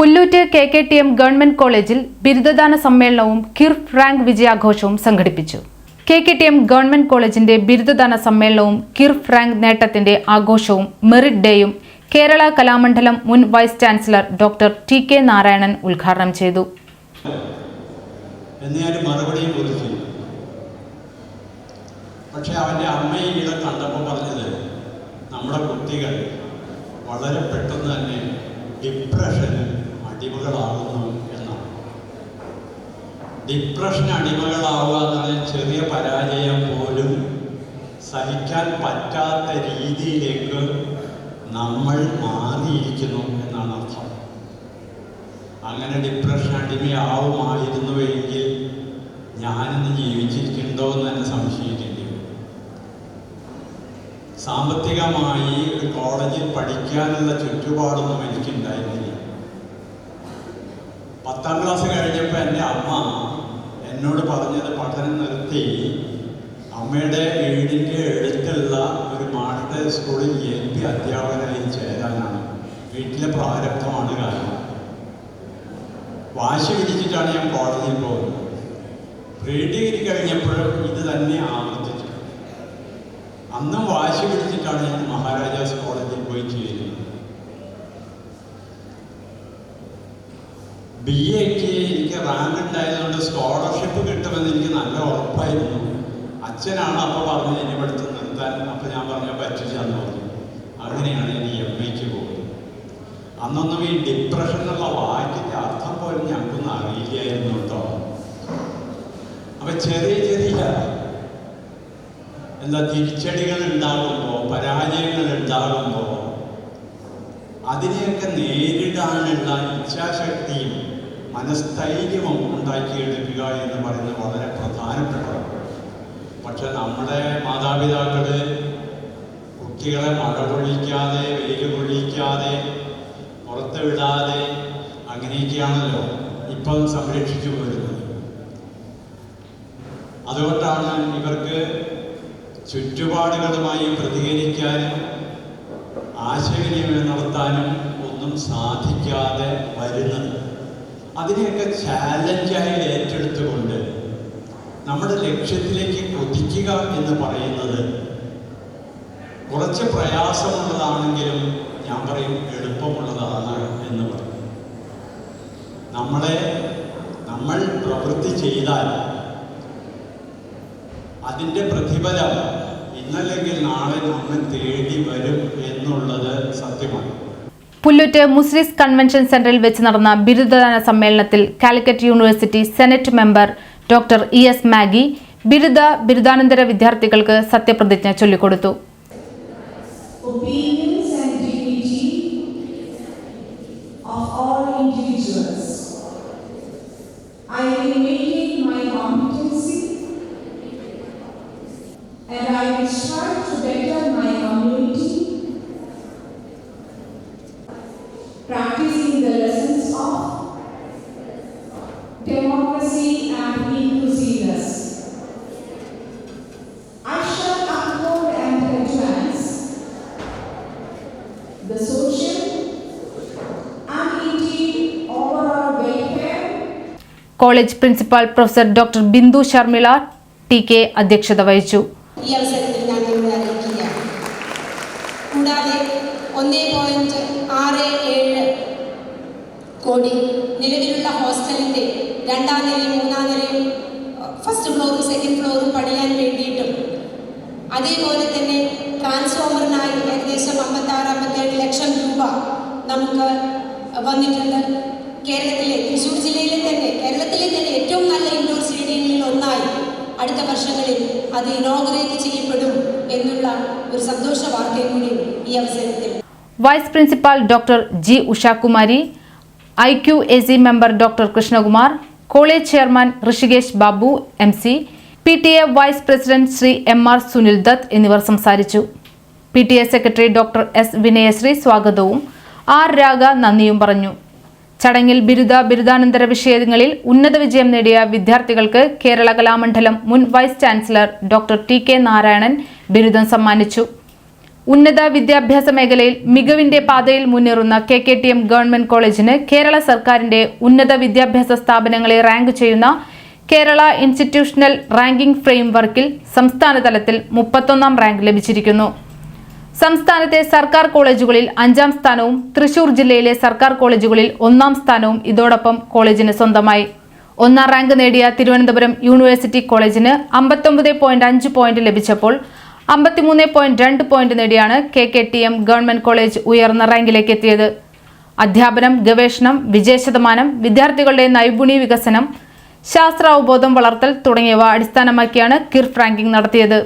Pullut K K T M government കോളേജിൽ ബിരുദദാന സമ്മേളനവും കിർഫ് റാങ്ക് വിജയാഘോഷവും സംഘടിപ്പിച്ചു. K K T M government കോളേജിന്റെ ബിരുദദാന സമ്മേളനവും കിർഫ് റാങ്ക് നേട്ടത്തിന്റെ ആഘോഷവും മെറിറ്റ് ഡേയും കേരള കലാമണ്ഡലം മുൻ vice chancellor doctor T K Narayanan ഉദ്ഘാടനം ചെയ്തു. പക്ഷെ അവന്റെ അമ്മയെ ഇവിടെ കണ്ടപ്പോൾ പറഞ്ഞത് നമ്മുടെ കുട്ടികൾ വളരെ പെട്ടെന്ന് തന്നെ ഡിപ്രഷന് അടിമകളാകുന്നു എന്നാണ്. ഡിപ്രഷൻ അടിമകളാവുക എന്നുള്ള ചെറിയ പരാജയം പോലും സഹിക്കാൻ പറ്റാത്ത രീതിയിലേക്ക് നമ്മൾ മാറിയിരിക്കുന്നു എന്നാണ് അർത്ഥം. അങ്ങനെ ഡിപ്രഷൻ അടിമയാവുമായിരുന്നുവെങ്കിൽ ഞാനിന്ന് ജീവിച്ചിരിക്കുന്നുണ്ടോ എന്ന് തന്നെ സംശയിക്കേണ്ടി വരും. സാമ്പത്തികമായി കോളേജിൽ പഠിക്കാനുള്ള ചുറ്റുപാടൊന്നും എനിക്കുണ്ടായിരുന്നില്ല പത്താം ക്ലാസ് കഴിഞ്ഞപ്പോൾ എന്റെ അമ്മ എന്നോട് പറഞ്ഞത് പഠനം നിർത്തി. അമ്മയുടെ വീടിന്റെ അടുത്തുള്ള ഒരു മാഡത്തെ സ്കൂളിൽ എൽ പി അധ്യാപകനായി ചേരാനാണ്. വീട്ടിലെ പ്രാരബ്ധമാണ് കാരണം. വാശി പിടിച്ചിട്ടാണ് ഞാൻ കോളേജിൽ പോകുന്നത്. പ്രീ ഡിഗ്രി കഴിഞ്ഞപ്പോഴും ഇത് തന്നെ ആവർത്തിച്ചു. അന്നും വാശി പിടിച്ചിട്ടാണ് ഞാൻ മഹാരാജാസ് കോളേജിൽ പോയി ചേരുന്നത് ബി എക്ക് എനിക്ക് റാങ്ക് ഉണ്ടായതുകൊണ്ട് സ്കോളർഷിപ്പ് കിട്ടുമെന്ന് എനിക്ക് നല്ല ഉറപ്പായിരുന്നു. അച്ഛനാണ് അപ്പോൾ പറഞ്ഞത് ഇനി പഠിച്ച് നിർത്താൻ അപ്പോൾ ഞാൻ പറഞ്ഞ പറ്റില്ലാന്ന് പറഞ്ഞു അങ്ങനെയാണ് ഇനി എം എക്ക് പോകുന്നത് അന്നൊന്നും ഈ ഡിപ്രഷൻ എന്നുള്ള വാക്കിന്റെ അർത്ഥം പോലും ഞങ്ങൾക്കൊന്നും അറിയില്ലായിരുന്നു കേട്ടോ. അപ്പൊ ചെറിയ ചെറിയ എന്താ തിരിച്ചടികൾ ഉണ്ടാകുമ്പോൾ പരാജയങ്ങൾ ഉണ്ടാകുമ്പോൾ അതിനെയൊക്കെ നേരിടാനുള്ള ഇച്ഛാശക്തിയും മനസ്ഥൈര്യവും ഉണ്ടാക്കിയെടുക്കുക എന്ന് പറയുന്നത് വളരെ പ്രധാനപ്പെട്ടതാണ് പക്ഷെ നമ്മുടെ മാതാപിതാക്കൾ കുട്ടികളെ മഴ കൊള്ളിക്കാതെ വെയിൽ കൊള്ളിക്കാതെ പുറത്ത് വിടാതെ അങ്ങനെയൊക്കെയാണല്ലോ ഇപ്പം സംരക്ഷിച്ചു പോരുന്നത്. അതുകൊണ്ടാണ് ഇവർക്ക് ചുറ്റുപാടുകളുമായി പ്രതികരിക്കാനും ആശയവിനിമയം നടത്താനും ഒന്നും സാധിക്കാതെ വരുന്നത്. അതിനെയൊക്കെ ചാലഞ്ചായി ഏറ്റെടുത്തുകൊണ്ട് നമ്മുടെ ലക്ഷ്യത്തിലേക്ക് കൊതിക്കുക എന്ന് പറയുന്നത് കുറച്ച് പ്രയാസമുള്ളതാണെങ്കിലും ഞാൻ പറയും എളുപ്പമുള്ളതാണ് എന്ന് പറയും. നമ്മളെ നമ്മൾ പ്രവൃത്തി ചെയ്താൽ അതിന്റെ പ്രതിഫലം ഇന്നല്ലെങ്കിൽ നാളെ നമ്മെ തേടി വരും എന്നുള്ളത് സത്യമാണ്. പുല്ലൂറ്റ് മുസ്ലിസ് കൺവെൻഷൻ സെന്ററിൽ വെച്ച് നടന്ന ബിരുദദാന സമ്മേളനത്തിൽ Calicut university senate member doctor E S Magi ബിരുദ ബിരുദാനന്തര വിദ്യാർത്ഥികൾക്ക് സത്യപ്രതിജ്ഞ ചൊല്ലിക്കൊടുത്തു. And I will strive to better college principal professor doctor Bindu Sharmila T K അധ്യക്ഷത വഹിച്ചു. ഈ അവസരത്തിൽ ഞാൻ നിങ്ങളെ അറിയിക്കുകയാണ്. കൂടാതെ ഒന്നേ പോയിന്റ് ആറ് ഏഴ് കോടി നിലവിലുള്ള ഹോസ്റ്റലിന്റെ രണ്ടാം നിലയും മൂന്നാം നിലയും ഫസ്റ്റ് ഫ്ലോറും സെക്കൻഡ് ഫ്ലോറും പണിയാൻ വേണ്ടിയിട്ടും അതേപോലെ തന്നെ ട്രാൻസ്ഫോമറിനായി ഏകദേശം അമ്പത്താറ് അമ്പത്തേഴ് ലക്ഷം രൂപ നമുക്ക് വന്നിട്ടുണ്ട്. കേരളത്തിലെ തൃശ്ശൂർ ജില്ലയിലെ തന്നെ കേരളത്തിലെ തന്നെ ഏറ്റവും നല്ല ഇൻഡോർ സ്റ്റേഡിയങ്ങളിൽ ഒന്നായി അടുത്ത വർഷങ്ങളിൽ അത് ഇനോഗ്രേറ്റ് ചെയ്യപ്പെടും എന്നുള്ള ഒരു സന്തോഷ വാർത്തയും കൂടി ഈ അവസരത്തിൽ. Vice principal doctor G Ushakumari I Q A C member doctor Krishnakumar college chairman Rishikesh Babu M C P T A vice president Shri M R Sunil Dutt എന്നിവർ സംസാരിച്ചു. P T A secretary doctor S Vinayasree സ്വാഗതവും R രാഗ നന്ദിയും പറഞ്ഞു. ചടങ്ങിൽ ബിരുദ ബിരുദാനന്തര വിഷയങ്ങളിൽ ഉന്നത വിജയം നേടിയ വിദ്യാർത്ഥികൾക്ക് കേരള കലാമണ്ഡലം മുൻ vice chancellor doctor T K Narayanan ബിരുദം സമ്മാനിച്ചു. ഉന്നത വിദ്യാഭ്യാസ മേഖലയിൽ മികവിന്റെ പാതയിൽ മുന്നേറുന്ന K K T M government കോളേജിന് കേരള സർക്കാരിന്റെ ഉന്നത വിദ്യാഭ്യാസ സ്ഥാപനങ്ങളെ റാങ്ക് ചെയ്യുന്ന കേരള ഇൻസ്റ്റിറ്റ്യൂഷണൽ റാങ്കിംഗ് ഫ്രെയിംവർക്കിൽ സംസ്ഥാനതലത്തിൽ മുപ്പത്തൊന്നാം റാങ്ക് ലഭിച്ചിരിക്കുന്നു. സംസ്ഥാനത്തെ സർക്കാർ കോളേജുകളിൽ അഞ്ചാം സ്ഥാനവും തൃശൂർ ജില്ലയിലെ സർക്കാർ കോളേജുകളിൽ ഒന്നാം സ്ഥാനവും ഇതോടൊപ്പം കോളേജിന് സ്വന്തമായി. ഒന്നാം റാങ്ക് നേടിയ തിരുവനന്തപുരം യൂണിവേഴ്സിറ്റി കോളേജിന് അമ്പത്തൊമ്പത് പോയിന്റ് അഞ്ച് പോയിന്റ് ലഭിച്ചപ്പോൾ അമ്പത്തിമൂന്ന് പോയിന്റ് രണ്ട് പോയിന്റ് നേടിയാണ് K K T M government college ഉയർന്ന റാങ്കിലേക്ക് എത്തിയത്. അധ്യാപനം ഗവേഷണം വിജയശതമാനം വിദ്യാർത്ഥികളുടെ നൈപുണ്യ വികസനം ശാസ്ത്രാവബോധം വളർത്തൽ തുടങ്ങിയവ അടിസ്ഥാനമാക്കിയാണ് കിർഫ് റാങ്കിംഗ് നടത്തിയത്.